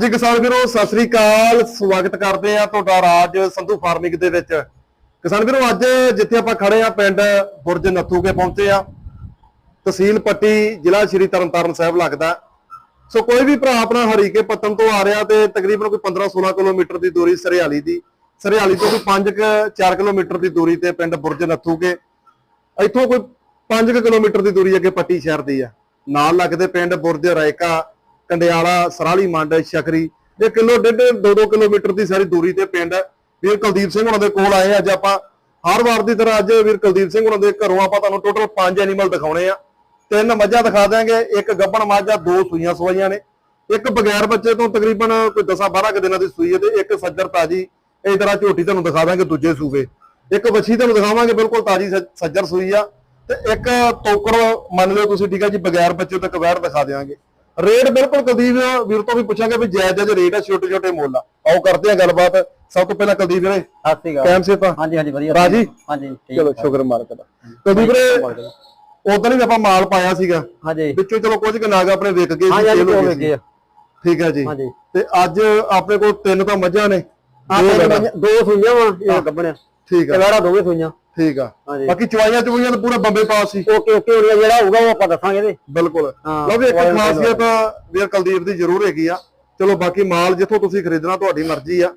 ਜੀ ਕਿਸਾਨ ਵੀਰੋ, ਸਤਿ ਸ੍ਰੀ ਅਕਾਲ। ਸਵਾਗਤ ਕਰਦੇ ਆ ਤੁਹਾਡਾ ਰਾਜ ਸੰਧੂ ਫਾਰਮਿੰਗ ਦੇ ਵਿੱਚ। ਕਿਸਾਨ ਵੀਰੋ, ਅੱਜ ਜਿੱਥੇ ਆਪਾਂ ਖੜੇ ਆ ਪਿੰਡ ਬੁਰਜ ਨੱਥੂਕੇ ਪਹੁੰਚੇ ਆ ਤਹਿਸੀਲ ਪੱਟੀ, ਜ਼ਿਲ੍ਹਾ ਸ਼੍ਰੀ ਤਰਨਤਾਰਨ ਸਾਹਿਬ ਲੱਗਦਾ। ਸੋ ਕੋਈ ਵੀ ਭਰਾ ਆਪਣਾ ਹਰੀਕੇ ਪੱਤਨ ਤੋਂ ਆ ਰਿਹਾ ਤੇ ਤਕਰੀਬਨ ਕੋਈ 15-16 ਕਿਲੋਮੀਟਰ ਦੀ ਦੂਰੀ ਸਰਿਆਲੀ ਦੀ। ਸਰਿਆਲੀ ਤੋਂ ਕੋਈ 5-4 ਕਿਲੋਮੀਟਰ ਦੀ ਦੂਰੀ ਤੇ ਪਿੰਡ ਬੁਰਜ ਨੱਥੂਕੇ ਇੱਥੋਂ ਕੋਈ 5 ਕਿਲੋਮੀਟਰ ਦੀ ਦੂਰੀ ਅੱਗੇ ਪੱਟੀ ਸ਼ਹਿਰ ਦੀ ਆ। ਨਾਲ ਲੱਗਦੇ ਪਿੰਡ ਬੁਰਜ ਰਾਇਕਾ ਕੰਡਿਆਲਾ, ਸਰਾਲੀ, ਮੰਡ ਸ਼ਕਰੀ ਇਹ ਕਿਲੋ ਡੇਢ 2-2 ਕਿਲੋਮੀਟਰ ਦੀ ਸਾਰੀ ਦੂਰੀ ਤੇ ਪਿੰਡ ਹੈ। ਵੀਰ ਕੁਲਦੀਪ ਸਿੰਘ ਉਹਨਾਂ ਦੇ ਕੋਲ ਆਏ ਅੱਜ ਆਪਾਂ ਹਰ ਵਾਰ ਦੀ ਤਰ੍ਹਾਂ ਅੱਜ ਵੀਰ ਕੁਲਦੀਪ ਸਿੰਘ ਉਹਨਾਂ ਦੇ ਘਰੋਂ ਆਪਾਂ ਤੁਹਾਨੂੰ ਟੋਟਲ 5 ਐਨੀਮਲ ਦਿਖਾਉਣੇ ਆ। ਤਿੰਨ ਮੱਝਾਂ ਦਿਖਾ ਦਿਆਂਗੇ, ਇੱਕ ਗੱਬਣ ਮੱਝ ਆ, ਦੋ ਸੂਈਆਂ ਸਵਾਈਆਂ ਨੇ। ਇੱਕ ਬਗੈਰ ਬੱਚੇ ਤੋਂ ਤਕਰੀਬਨ ਕੋਈ 10-12 ਕੁ ਦਿਨਾਂ ਦੀ ਸੂਈ ਹੈ ਤੇ ਇੱਕ ਸੱਜਰ ਤਾਜੀ, ਇਸ ਤਰ੍ਹਾਂ ਝੋਟੀ ਤੁਹਾਨੂੰ ਦਿਖਾ ਦਾਂਗੇ ਦੂਜੇ ਸੂਬੇ ਇੱਕ ਵੱਛੀ ਤੁਹਾਨੂੰ ਦਿਖਾਵਾਂਗੇ, ਬਿਲਕੁਲ ਤਾਜੀ ਸੱਜਰ ਸੂਈ ਆ। ਤੇ ਇੱਕ ਤੋਕੜ ਮੰਨ ਲਿਓ ਤੁਸੀਂ ਠੀਕ ਆ ਜੀ, ਬਗੈਰ ਬੱਚੇ ਤੋਂ ਕਵੈਰ ਦਿਖਾ ਦਿਆਂਗੇ। ਰੇਟ ਬਿਲਕੁਲ ਕੁਲਦੀਪ ਵੀਰ ਤੋਂ ਵੀ ਪੁੱਛਾਂਗੇ ਵੀ ਜਾਇਜ਼ ਜਾਇਜ਼ ਰੇਟ ਆ ਛੋਟੇ ਛੋਟੇ ਮੁੱਲ ਆ। ਆਓ ਕਰਦੇ ਆ ਗੱਲਬਾਤ। ਸਭ ਤੋਂ ਪਹਿਲਾਂ ਕੁਲਦੀਪ ਵੀਰੇ ਸਤਿ ਸ਼੍ਰੀ ਅਕਾਲ। ਟਾਈਮ ਸੇਪਾ ਹਾਂਜੀ ਹਾਂਜੀ ਵਧੀਆ ਰਾਜੀ? ਹਾਂਜੀ ਠੀਕ ਚਲੋ ਸ਼ੁਕਰ ਮਾਲਕ ਦਾ। ਕੁਲਦੀਪ ਵੀਰੇ ਉਦੋਂ ਹੀ ਆਪਾਂ ਮਾਲ ਪਾਇਆ ਸੀਗਾ। ਹਾਂਜੀ। ਵਿੱਚੋਂ ਚਲੋ ਕੁਝ ਕੁ ਨਾਗ ਆਪਣੇ ਵਿਕ ਗਏ ਹੋ ਹੋ ਗਏ ਸੀ। ਗਏ ਠੀਕ ਹੈ ਜੀ। ਤੇ ਅੱਜ ਆਪਣੇ ਕੋਲ ਤਿੰਨ ਤਾਂ ਮੱਝਾਂ ਨੇ। ਆਹ ਦੋ ਸੂਈਆਂ ਵਾ ਇਹ ਗੱਬਣਿਆ ਠੀਕ ਤੇ ਆ ਵਾੜਾ ਦੋਵੇਂ ਸੂਈਆਂ। ਠੀਕ ਆ। ਹਾਂਜੀ। ਬਾਕੀ ਚਵਾਈਆਂ ਚਵਾਈਆਂ ਤਾਂ ਪੂਰਾ ਬੰਬੇ ਪਾਸ ਸੀ। ਓਕੇ ਓਕੇ ਹੁਣ ਜਿਹੜਾ ਹੋਊਗਾ ਉਹ ਆਪਾਂ ਦੱਸਾਂਗੇ ਇਹਦੇ। ਬਿਲਕੁਲ। ਹਾਂ, ਲਓ ਵੀ ਇੱਕ ਦਾ ਖਾਸੀਅਤ ਵੀਰ ਕੁਲਦੀਪ ਦੀ ਜ਼ਰੂਰ ਹੈਗੀ ਆ। ਚਲੋ ਬਾਕੀ ਮਾਲ ਜਿੱਥੋਂ ਤੁਸੀਂ ਖਰੀਦਣਾ ਤੁਹਾਡੀ ਮਰਜ਼ੀ ਆ।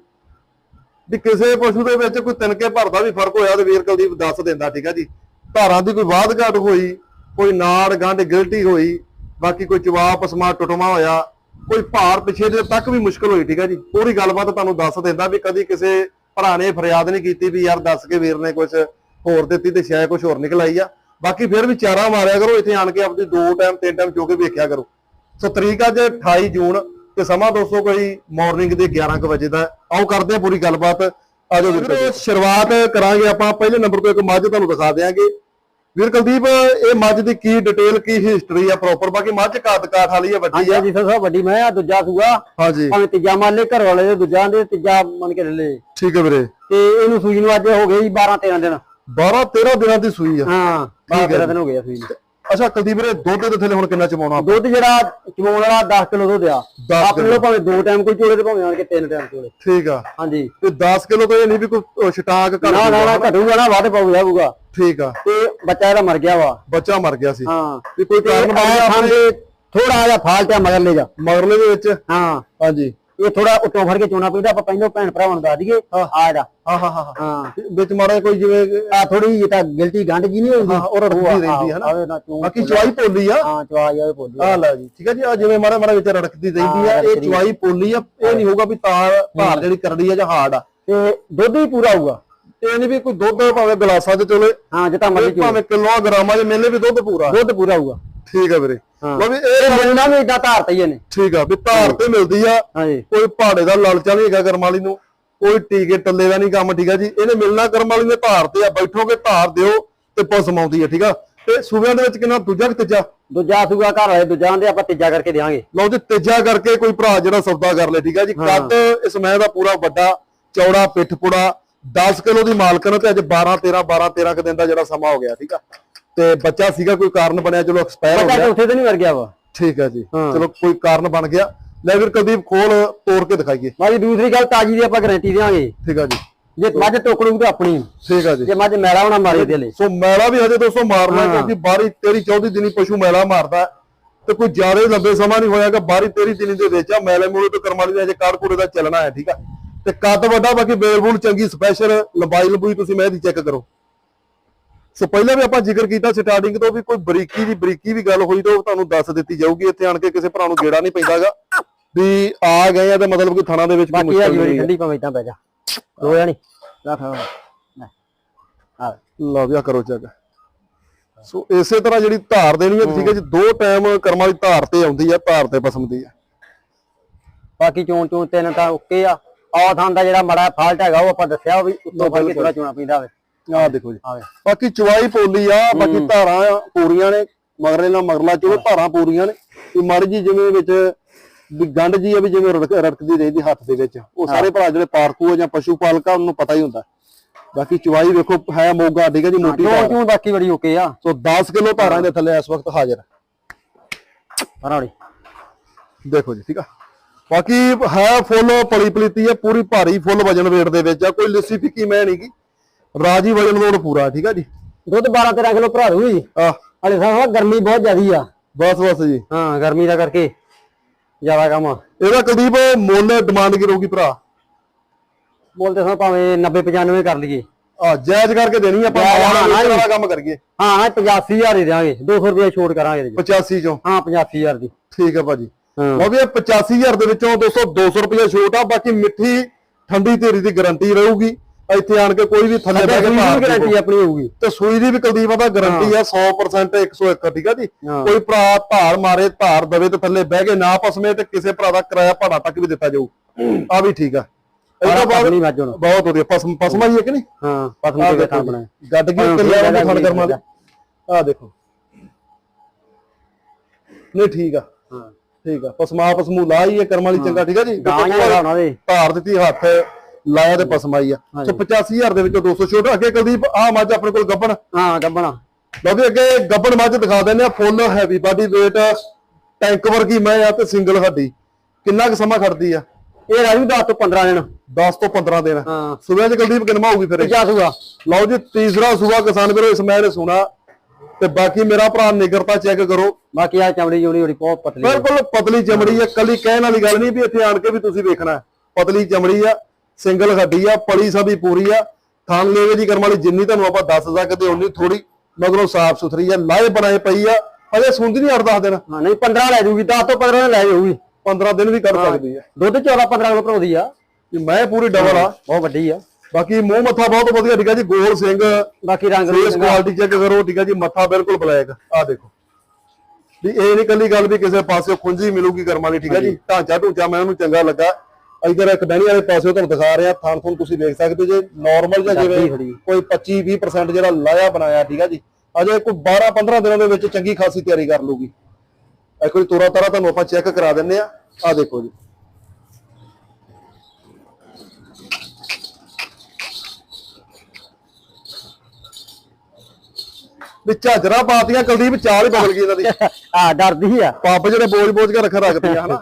ਵੀ ਕਿਸੇ ਪਸ਼ੂ ਦੇ ਵਿੱਚ ਕੋਈ ਤਿਨਕੇ ਭਰਦਾ ਵੀ ਫ਼ਰਕ ਹੋਇਆ ਤੇ ਵੀਰ ਕੁਲਦੀਪ ਦੱਸ ਦਿੰਦਾ ਠੀਕ ਆ ਜੀ। ਧਾਰਾਂ ਦੀ ਕੋਈ ਵਾਧ ਘਾਟ ਹੋਈ ਕੋਈ ਨਾੜ ਗੰਢ ਗਿਲਟੀ ਹੋਈ ਬਾਕੀ ਕੋਈ ਜਵਾਬ ਪਸਮਾ ਟੁੱਟਵਾ ਹੋਇਆ ਕੋਈ ਭਾਰ ਪਿਛੇ ਦੇ ਤੱਕ ਵੀ ਮੁਸ਼ਕਲ ਹੋਈ ਠੀਕ ਆ ਜੀ। ਪੂਰੀ ਗੱਲਬਾਤ ਤੁਹਾਨੂੰ ਦੱਸ ਦਿੰਦਾ ਵੀ ਕਦੀ ਕਿਸੇ ਭਰਾ ਨੇ ਫਰਿਆਦ ਨਹੀਂ ਕੀਤੀ ਵੀ ਯਾਰ ਦੱਸ ਕੇ ਵੀਰ ਨੇ ਕੁਝ ਹੋਰ ਦਿੱਤੀ ਤੇ ਸ਼ਾਇਦ ਕੁਝ ਹੋਰ ਨਿਕਲ ਆਈ ਆ। ਬਾਕੀ ਫਿਰ ਵੀ ਚਾਰਾ ਮਾਰਿਆ ਕਰੋ ਇੱਥੇ ਆਣ ਕੇ ਆਪਣੀ ਦੋ ਟਾਈਮ ਤਿੰਨ ਟਾਈਮ ਜੋ ਕੇ ਵੇਖਿਆ ਕਰੋ। ਸੋ ਤਰੀਕ ਅੱਜ 28 ਜੂਨ ਤੇ ਸਮਾਂ ਦੋਸਤੋ ਕੋਈ ਮਾਰਨਿੰਗ ਦੇ 11 ਕੁ ਵਜੇ ਦਾ। ਆਓ ਕਰਦੇ ਹਾਂ ਪੂਰੀ ਗੱਲਬਾਤ। ਆਜੋ ਵੀਰ ਸ਼ੁਰੂਆਤ ਕਰਾਂਗੇ ਆਪਾਂ। ਪਹਿਲੇ ਨੰਬਰ ਤੋਂ ਇੱਕ ਮੱਝ ਤੁਹਾਨੂੰ ਦਿਖਾ ਦਿਆਂਗੇ। ਵੀਰ ਕੁਲਦੀਪ ਇਹ ਮੱਝ ਦੀ ਕੀ ਡਿਟੇਲ ਕੀ ਹਿਸਟਰੀ ਆ ਪ੍ਰੋਪਰ ਬਾਕੀ ਮੱਝ ਕਾਟ ਕਾਠ ਵਾਲੀ ਆ ਵੱਡੀ ਆ। ਹਾਂਜੀ ਸਰ ਵੱਡੀ ਮੈਂ ਆ ਦੂਜਾ ਸੂਆ। ਹਾਂਜੀ। ਭਾਵੇਂ ਤੀਜਾ ਮੰਨ ਲੈ ਘਰ ਵਾਲੇ ਦੇ ਦੂਜਾ ਦੇ ਤੀਜਾ ਮੰਨ ਕੇ ਲੈ ਲੈ ਠੀਕ ਹੈ ਵੀਰੇ। ਤੇ ਇਹਨੂੰ ਸੂਈ ਨੂੰ ਅੱਜ ਹੋ ਗਏ 12 13 ਦਿਨ। 12 13 ਦਿਨਾਂ ਦੀ ਸੂਈ ਆ। ਹਾਂ 12 13 ਦਿਨ ਹੋ ਗਏ ਆ ਸੂਈ ਨੂੰ। ਅੱਛਾ ਕੁਲਦੀਪ ਵੀਰੇ ਦੁੱਧ ਦੇ ਥੱਲੇ ਹੁਣ ਕਿੰਨਾ ਚਮਾਉਣਾ? ਦੁੱਧ ਜਿਹੜਾ ਚਮੋਣ ਵਾਲਾ 10 ਕਿਲੋ ਦੁੱਧ ਆ। 10 ਆਪਣੇ ਕੋਲ ਭਾਵੇਂ ਦੋ ਟਾਈਮ ਕੋਈ ਚੋਲੇ ਤੇ ਭਾਵੇਂ ਆਣ ਕੇ ਤਿੰਨ ਟਾਈਮ ਚੋਲੇ। ਠੀਕ ਆ। ਹਾਂਜੀ। ਤੇ 10 ਕਿਲੋ ਤੋਂ ਇਹ ਨਹੀਂ ਵੀ ਕੋਈ ਛਟਾਕ ਘੱਟ ਨਾ ਨਾ ਘਟੂਗਾ ਨਾ ਵੱਧ ਪਾਊ ਜਾਊਗਾ। ਠੀਕ ਆ। ਤੇ ਬੱਚਾ ਇਹਦਾ ਮਰ ਗਿਆ ਵਾ। ਬੱਚਾ ਮਰ ਗਿਆ ਸੀ। ਹਾਂ। ਵੀ ਕੋਈ ਕਾਰਨ ਬਣ ਗਿਆ ਆਪਣੇ? ਥੋੜਾ ਜਿਹਾ ਫਾਲਟਿਆ ਮਗਰ ਲੈ ਜਾ ਮਗਰਲੇ ਦੇ ਵਿੱਚ? ਹਾਂ। ਹਾਂਜੀ। ਇਹ ਥੋੜਾ ਉੱਤੋਂ ਫੜ ਕੇ ਚੋਣਾ ਪੈਂਦਾ ਆਪਾਂ ਪਹਿਲਾਂ ਭੈਣ ਭਰਾਵਾਂ ਨੂੰ ਦੱਸ ਦਈਏ ਆ ਜਾ ਹਾਂ ਹਾਂ ਹਾਂ ਹਾਂ। ਵਿੱਚ ਮਾੜਾ ਕੋਈ ਜਿਵੇਂ ਆ ਥੋੜੀ ਜਿਹੀ ਤਾਂ ਗਿਲਟੀ ਗੰਢ ਜੀ ਨਹੀਂ ਹੁੰਦੀ। ਹਾਂ, ਉਹ ਰੜਕਦੀ ਰਹਿੰਦੀ ਹੈ ਨਾ। ਬਾਕੀ ਚਵਾਈ ਪੋਲੀ ਆ। ਹਾਂ ਚਵਾ ਜਾਵੇ ਬੋਲੀ ਆ। ਲੈ ਜੀ ਠੀਕ ਹੈ ਜੀ ਆ ਜਿਵੇਂ ਮਾੜਾ ਮਾੜਾ ਵਿੱਚ ਰੜਕਦੀ ਰਹਿੰਦੀ ਆ ਹਾਂ, ਇਹ। ਚਵਾਈ ਪੋਲੀ ਆ ਇਹ ਨਹੀਂ ਹੋਊਗਾ ਵੀ ਤਾਰ ਭਾਰ ਜਿਹੜੀ ਕਰਦੀ ਆ ਜਾਂ ਹਾਰਡ ਆ। ਤੇ ਦੁੱਧ ਵੀ ਪੂਰਾ ਆਊਗਾ ਇਹ ਨਹੀਂ ਵੀ ਕੋਈ ਦੁੱਧ ਭਾਵੇਂ ਗਲਾਸਾਂ 'ਚ ਚੋਲੇ ਹਾਂ ਜਿੱਤਾ ਮਰਜ਼ੀ ਭਾਵੇਂ ਕਿਲੋ ਗ੍ਰਾਮਾਂ 'ਚ ਮੇਲੇ ਵੀ ਦੁੱਧ ਪੂਰਾ। ਦੁੱਧ ਪੂਰਾ ਆਊਗਾ ਠੀਕ ਆ ਵੀਰੇ। ਵੀ ਇਹ ਮਿਲਣਾ ਵੀ ਇਦਾਂ ਧਾਰ ਤਈਏ ਨੇ ਠੀਕ ਆ ਵੀ ਧਾਰ ਤੇ ਮਿਲਦੀ ਆ। ਹਾਂਜੀ। ਕੋਈ ਪਹਾੜੇ ਦਾ ਲਾਲਚਾ ਨਹੀਂ ਹੈਗਾ ਕਰਮ ਵਾਲੀ ਨੂੰ। ਕੋਈ ਟੀਕੇ ਟੱਲੇ ਦਾ ਨਹੀਂ ਕੰਮ ਠੀਕ ਆ ਜੀ। ਇਹਨੇ ਮਿਲਣਾ ਕਰਮ ਵਾਲੀ ਨੇ ਧਾਰ ਤੇ ਆ ਬੈਠੋਗੇ ਧਾਰ ਦਿਓ ਤੇ ਪੁੱਸ ਮਾਉਂਦੀ ਆ ਠੀਕ ਆ। ਤੇ ਸੂਬਿਆਂ ਦੇ ਵਿੱਚ ਕਿੰਨਾ ਦੂਜਾ ਕਿ ਤੀਜਾ? ਦੂਜਾ ਸੂਗਾ ਘਰ ਵਾਲੇ ਦੂਜਾ ਦੇ ਆਪਾਂ ਤੀਜਾ ਕਰਕੇ ਦੇਵਾਂਗੇ ਲਓ ਜੀ ਤੀਜਾ ਕਰਕੇ ਕੋਈ ਭਰਾ ਜਿਹੜਾ ਸੌਦਾ ਕਰ ਲੇ ਠੀਕ ਆ ਜੀ। ਕੱਦ ਇਸ ਮੈਂ ਦਾ ਪੂਰਾ ਵੱਡਾ ਚੌੜਾ ਪਿੱਠ ਪੁੜਾ 10 ਕਿਲੋ ਦੀ ਮਾਲਕਨ ਤੇ ਅੱਜ 12 13 12 13 ਕੁ ਦਿਨ ਦਾ ਜਿਹੜਾ ਸਮਾਂ ਹੋ ਗਿਆ ਠੀਕ ਆ। ਤੇ ਬੱਚਾ ਸੀਗਾ ਕੋਈ ਕਾਰਨ ਬਣਿਆ ਚਲੋ ਐਕਸਪਾਇਰ ਹੋ ਬੱਚਾ ਗਿਆ। ਚੌਥੇ ਤੇ ਨਹੀਂ ਮਰ ਗਿਆ ਵਾ। ਠੀਕ ਆ ਜੀ। ਹਾਂ। ਚਲੋ ਕੋਈ ਕਾਰਨ ਬਣ ਗਿਆ। ਲੈ ਵੀਰ ਕੁਲਦੀਪ ਖੋਲ ਤੋੜ ਕੇ ਦਿਖਾਈਏ। ਬਾਕੀ ਦੂਸਰੀ ਗੱਲ ਤਾਜੀ ਦੀ ਆਪਾਂ ਗਾਰੰਟੀ ਦੇਵਾਂਗੇ। ਠੀਕ ਆ ਜੀ। ਜੇ ਮੱਝ ਟੋਕੜੂ ਤਾਂ ਆਪਣੀ। ਠੀਕ ਆ ਜੀ। ਜੇ ਮੱਝ ਮੈਲਾ ਹੋਣਾ ਮਾਰੇ ਦੇ ਲਈ। ਸੋ ਮੈਲਾ ਵੀ ਹਜੇ ਦੋਸਤੋ ਮਾਰਨਾ ਹਾਂ। ਕਿਉਂਕਿ 12 13 14 ਦਿਨੀ ਪਸ਼ੂ ਮੈਲਾ ਮਾਰਦਾ ਹੈ। ਤੇ ਕੋਈ ਜ਼ਿਆਦਾ ਲੰਬੇ ਸਮਾਂ ਨਹੀਂ ਹੋਇਆਗਾ 12 13 ਦਿਨੀ ਦੇ ਵਿੱਚ ਆ ਮੈਲੇ ਮੂਲੇ ਤੇ ਕਰਮਾਲੀ ਦੇ ਅਜੇ ਕਾਰਕੂੜੇ ਦਾ ਚੱਲਣਾ ਹੈ ਠੀਕ ਆ। ਤੇ ਕੱਦ ਵੱਡਾ ਬਾਕੀ ਬੇਲਬੂਲ ਚੰਗੀ ਸਪੈਸ਼ਲ ਲੰਬਾਈ ਲੰਬੂਈ ਤੁਸੀਂ ਮੈਂ ਇਹਦੀ ਚੈੱਕ ਕਰੋ। ਸੋ ਪਹਿਲਾਂ ਵੀ ਆਪਾਂ ਜ਼ਿਕਰ ਕੀਤਾ ਸਟਾਰਟਿੰਗ ਤੋਂ ਵੀ ਕੋਈ ਬਰੀਕੀ ਦੀ ਬਰੀਕੀ ਵੀ ਗੱਲ ਹੋਈ ਤਾਂ ਉਹ ਤੁਹਾਨੂੰ ਦੱਸ ਦਿੱਤੀ ਜਾਊਗੀ। ਇੱਥੇ ਆਣ ਕੇ ਕਿਸੇ ਭਰਾ ਨੂੰ ਗੇੜਾ ਨਹੀਂ ਪੈਂਦਾਗਾ। ਵੀ ਆ ਗਏ ਆ ਤੇ ਮਤਲਬ ਕਿ ਥਾਣਾ ਦੇ ਵਿੱਚ ਕੋਈ ਮੁਸ਼ਕਲ ਨਹੀਂ ਹੈ। ਠੰਡੀ ਭਾਵੇਂ ਤਾਂ ਪੈ ਜਾ। ਰੋਇਆ ਨਹੀਂ। ਹਾਂ ਲਓ ਵੀ ਆ। ਕਰੋ ਚੈੱਕ ਸੋ ਇਸੇ ਤਰ੍ਹਾਂ ਜਿਹੜੀ ਧਾਰ ਦੇਣੀ ਹੈ ਠੀਕ ਹੈ ਜੀ ਦੋ ਟਾਈਮ ਕਰਮਾਂ ਦੀ ਧਾਰ ਤੇ ਆਉਂਦੀ ਆ ਧਾਰ ਤੇ ਪਸਮ ਦੀ ਆ ਬਾਕੀ ਚੋਣ ਚੋਣ ਤਿੰਨ ਤਾਂ ਓਕੇ ਆ। ਆ ਥਾਂ ਦਾ ਜਿਹੜਾ ਮੜਾ ਫਾਲਟ ਹੈਗਾ ਉਹ ਆਪਾਂ ਦੱਸਿਆ ਵੀ ਉੱਤੋਂ ਫੜ ਕੇ ਥੋੜਾ ਚੋਣਾ ਪੈਂਦਾ ਹੋਵੇ ਆਹ ਦੇਖੋ ਜੀ। ਆਵੇ ਬਾਕੀ ਚਵਾਈ ਪੋਲੀ ਆ ਬਾਕੀ ਧਾਰਾਂ ਪੂਰੀਆਂ ਨੇ। ਮਗਰੇ ਨਾਲ ਮਗਰਲਾ ਚਲੋ ਧਾਰਾਂ ਪੂਰੀਆਂ ਨੇ। ਤੇ ਮੜ ਜੀ ਜਿਵੇਂ ਵਿੱਚ ਵੀ ਗੰਢ ਜੀ ਆ ਵੀ ਜਿਵੇਂ ਰੜਕ- ਰੜਕਦੀ ਰਹਿੰਦੀ ਹੱਥ ਦੇ ਵਿੱਚ। ਉਹ ਸਾਰੇ ਭਰਾ ਜਿਹੜੇ ਪਾਰਕੂ ਆ ਜਾਂ ਪਸ਼ੂ ਪਾਲਕ ਆ ਉਹਨਾਂ ਪਤਾ ਹੀ ਹੁੰਦਾ। ਬਾਕੀ ਚਵਾਈ ਵੇਖੋ ਹੈ ਮੋਗਾ ਠੀਕ ਹੈ ਜੀ ਮੋਟੀ ਧਾਰ ਚੋਣ ਬਾਕੀ ਬੜੀ ਓਕੇ ਆ? ਸੋ 10 ਕਿਲੋ ਧਾਰਾਂ ਦੇ ਥੱਲੇ ਇਸ ਵਕਤ ਹਾਜ਼ਰ। ਹਰਾੜੀ ਦੇਖੋ ਜੀ ਠੀਕ ਆ। ਬਾਕੀ ਹੈ ਫੁੱਲ ਪਲੀ ਪਲੀਤੀ ਹੈ ਪੂਰੀ ਭਾਰੀ ਫੁੱਲ ਵਜਨ weight ਦੇ ਵਿੱਚ ਆ। ਕੋਈ ਲਿੱਸੀ ਫਿੱਕੀ ਮੈਂ ਰਾਜੀ ਵਜਨ ਲੋਡ ਪੂਰਾ ਠੀਕ ਆ ਜੀ? ਦੁੱਧ 12 13 ਕਿਲੋ ਭਰਾ ਦੂਗੀ ਜੀ। ਆ। ਹਲੇ ਸਾਹਿਬ ਗਰਮੀ ਬਹੁਤ ਜ਼ਿਆਦੀ ਆ। ਬਸ ਬਸ ਜੀ। ਹਾਂ ਗਰਮੀ ਦਾ ਕਰਕੇ ਜ਼ਿਆਦਾ ਕੰਮ ਆ। ਇਹਦਾ ਕੁਲਦੀਪ ਮੁੱਲ ਡਿਮਾਂਡ ਕੀ ਰਹੂਗੀ ਭਰਾ? ਬੋਲਦੇ ਸਾਂ ਭਾਵੇਂ 90 95 ਕਰ ਲਈਏ। ਆ ਜਾਇਜ਼ ਕਰਕੇ ਦੇਣੀ ਆਪਾਂ ਵਾਲਾ ਕੰਮ ਕਰੀਏ। ਹਾਂ ਹਾਂ 85000 ਦੇ ਦਿਆਂਗੇ 200 ਰੁਪਏ ਛੋਟ ਕਰਾਂਗੇ ਇਹਦੇ 'ਚ। 85 ਚੋਂ? ਹਾਂ 85000 ਦੀ। ਠੀਕ ਹੈ ਭਾਜੀ। ਉਹ ਵੀ ਇਹ 85000 ਦੇ ਵਿੱਚੋਂ ਦੋਸਤੋ 200 ਰੁਪਏ ਛੋਟ ਆ ਬਾਕੀ ਮਿੱਠੀ ਠੰਡੀ ਤੇਰੀ ਦੀ ਗਾਰੰਟੀ ਰਹੂਗੀ। ਇੱਥੇ ਆਣ ਕੇ ਕੋਈ ਵੀ ਥੱਲੇ ਬਹਿ ਕੇ ਦੇ ਗਾਰੰਟੀ ਆਪਣੀ ਹੋਊਗੀ। ਤੇ ਸੂਈ ਦੀ ਵੀ ਕੁਲਦੀਪ ਦਾ ਗਾਰੰਟੀ ਆ 100% 101 ਠੀਕ ਆ ਜੀ। ਕੋਈ ਭਰਾ ਧਾਰ ਮਾਰੇ ਧਾਰ ਦਵੇ ਤੇ ਥੱਲੇ ਬਹਿ ਕੇ ਨਾ ਪਸਮੇ ਤੇ ਕਿਸੇ ਭਰਾ ਦਾ ਕਿਰਾਇਆ ਭਾੜਾ ਤੱਕ ਵੀ ਦਿੱਤਾ ਜਾਊ। ਆ ਵੀ ਠੀਕ ਆ। ਇਹਦਾ ਬਾਅਦ ਬਹੁਤ ਵਧੀਆ। ਪਸਮ ਪਸਮਾ ਹੀ ਹੈ ਕਿ ਨਹੀਂ? ਹਾਂ ਪਸਮ ਬੈਠਾ ਜੀ, ਬਣਾ ਗੱਡ ਕੀ ਹਾਂ, ਕਿੱਲੇ ਵਾਂਗੇ ਠੀਕ ਫੜ ਕਰਮਾ ਦੇ। ਆ ਦੇਖੋ। ਨਹੀਂ ਠੀਕ ਆ। ਹਾਂ। ਠੀਕ ਆ। ਪਸਮਾ ਪਸਮੂ ਲਾ ਹੀ ਕਰਮਾਂ ਲਈ ਚੰਗਾ ਠੀਕ ਆ ਜੀ। ਦੇ। ਧਾਰ ਦਿੱਤੀ ਹੱਥ। ਲਾਇਆ ਤੇ ਪਸਮਾਈ ਆ। ਸੋ 85000 ਦੇ ਵਿੱਚੋਂ 200 ਛੋਟ ਅੱਗੇ ਕੁਲਦੀਪ ਆ ਮੱਝ ਆਪਣੇ ਕੋਲ ਗੱਬਣ ਹਾਂ ਗੱਬਣਾ ਲਓ ਵੀ ਅੱਗੇ ਗੱਬਣ ਮੱਝ ਦਿਖਾ ਦਿੰਦੇ ਆ full heavy body weight tank ਵਰਗੀ ਮੈਂ ਆ ਤੇ ਸਿੰਗਲ ਹੱਡੀ ਕਿੰਨਾ ਕੁ ਸਮਾਂ ਖੜਦੀ ਆ? ਇਹ ਰਾਜੂ 10 ਤੋਂ 15 ਦਿਨ। 10 ਤੋਂ 15 ਦਿਨ। ਹਾਂ। ਸੂਬੇ ਚ ਕੁਲਦੀਪ ਕਿੰਨਾ ਹੋਊਗੀ ਫਿਰ? ਜਾ ਸੂਗਾ ਲਓ ਜੀ ਤੀਸਰਾ ਸੂਬਾ ਕਿਸਾਨ ਵੀਰੋ ਇਸ ਮੈਂ ਨੇ ਸੁਣਾ। ਤੇ ਬਾਕੀ ਮੇਰਾ ਭਰਾ ਨਿਗਰਤਾ ਚੈੱਕ ਕਰੋ। ਬਾਕੀ ਆ ਚਮੜੀ ਜੁੜੀ ਜੁੜੀ ਬਹੁਤ ਪਤਲੀ। ਬਿਲਕੁਲ ਪਤਲੀ ਚਮੜੀ ਆ। ਕੱਲੀ ਕਹਿਣ ਵਾਲੀ ਗੱਲ ਨਹੀਂ ਵੀ ਇੱਥੇ ਆਣ ਕੇ ਵੀ ਤੁਸੀਂ ਵੇਖਣਾ। ਪਤਲੀ ਚਮੜੀ ਆ। ਸਿੰਗਲ ਹੱਡੀ ਆ ਪਲੀ ਸਭੀ ਪੂਰੀ ਆ। ਥਾਂ ਲੇਵੇ ਦੀ ਕਰਮ ਵਾਲੀ ਜਿੰਨੀ ਤੁਹਾਨੂੰ ਆਪਾਂ ਦੱਸ ਸਕਦੇ ਉਨੀ ਥੋੜੀ ਮਗਰੋਂ ਸਾਫ਼ ਸੁਥਰੀ ਆ ਲਾਏ ਬਣਾਏ ਪਈ ਆ। ਅਜੇ ਸੁੰਦੀ ਨਹੀਂ 8-10 ਦਿਨ। ਹਾਂ ਨਹੀਂ 15 ਲੈ ਜੂਗੀ 10 ਤੋਂ 15 ਲੈ ਜਾਊਗੀ। 15 ਦਿਨ ਵੀ ਕੱਢ ਸਕਦੀ ਆ। ਦੁੱਧ 14 15 ਕਿਲੋ ਭਰਾਉਂਦੀ ਆ। ਕਿ ਮੈਂ ਪੂਰੀ ਡਬਲ ਆ। ਬਹੁਤ ਵੱਡੀ ਆ। ਬਾਕੀ ਮੂੰਹ ਮੱਥਾ ਬਹੁਤ ਵਧੀਆ ਠੀਕ ਆ ਜੀ ਗੋਲ ਸਿੰਘ। ਬਾਕੀ ਰੰਗ ਫੇਸ ਕੁਆਲਿਟੀ ਚੈੱਕ ਕਰੋ ਠੀਕ ਆ ਜੀ ਮੱਥਾ ਬਿਲਕੁਲ ਬਲੈਕ ਆ ਦੇਖੋ। ਵੀ ਇਹ ਨਹੀਂ ਕੱਲੀ ਗੱਲ ਵੀ ਕਿਸੇ ਪਾਸੇ ਖੁੰਝੀ ਮਿਲੂਗੀ ਕਰਮ ਵਾਲੀ ਠੀਕ ਆ ਜੀ। ਢਾਂਚਾ ਢੂੰਚਾ ਮੈਂ ਉਹਨੂੰ ਚੰਗਾ ਲੱਗਾ। ਇਧਰ ਇੱਕ ਡੈਣੀ ਵਾਲੇ ਪਾਸੇ ਤੁਹਾਨੂੰ ਦਿਖਾ ਰਿਹਾ ਥਾਨ ਥੂਨ ਤੁਸੀਂ ਦੇਖ ਸਕਦੇ ਜੇ ਨਾਰਮਲ ਜਿਹਾ ਜਿਵੇਂ। ਕੋਈ 25 20% ਜਿਹੜਾ ਲਾਇਆ ਬਣਾਇਆ ਠੀਕ ਆ ਜੀ। ਅਜੇ ਕੋਈ 12 15 ਦਿਨਾਂ ਦੇ ਵਿੱਚ ਚੰਗੀ ਖਾਸੀ ਤਿਆਰੀ ਕਰ ਲੂਗੀ ਇੱਕ ਵਾਰੀ ਤੋਰਾ ਤਾਰਾ ਤੁਹਾਨੂੰ ਆਪਾਂ ਚੈੱਕ ਕਰਾ ਦਿੰਨੇ ਆ ਆ ਦੇਖੋ ਜੀ। ਵੀ ਝਾਜਰਾ ਪਾਤੀਆਂ ਕੁਲਦੀਪ ਚਾਲ ਹੀ ਬਦਲ ਗਈ ਇਹਨਾਂ ਦੀ। ਆ ਡਰਦੀ ਆ। ਪੱਪ ਜਿਹੜੇ ਬੋਝ-ਬੋਝ ਕੇ ਰੱਖ ਰੱਖਦੀਆਂ ਹਨਾ?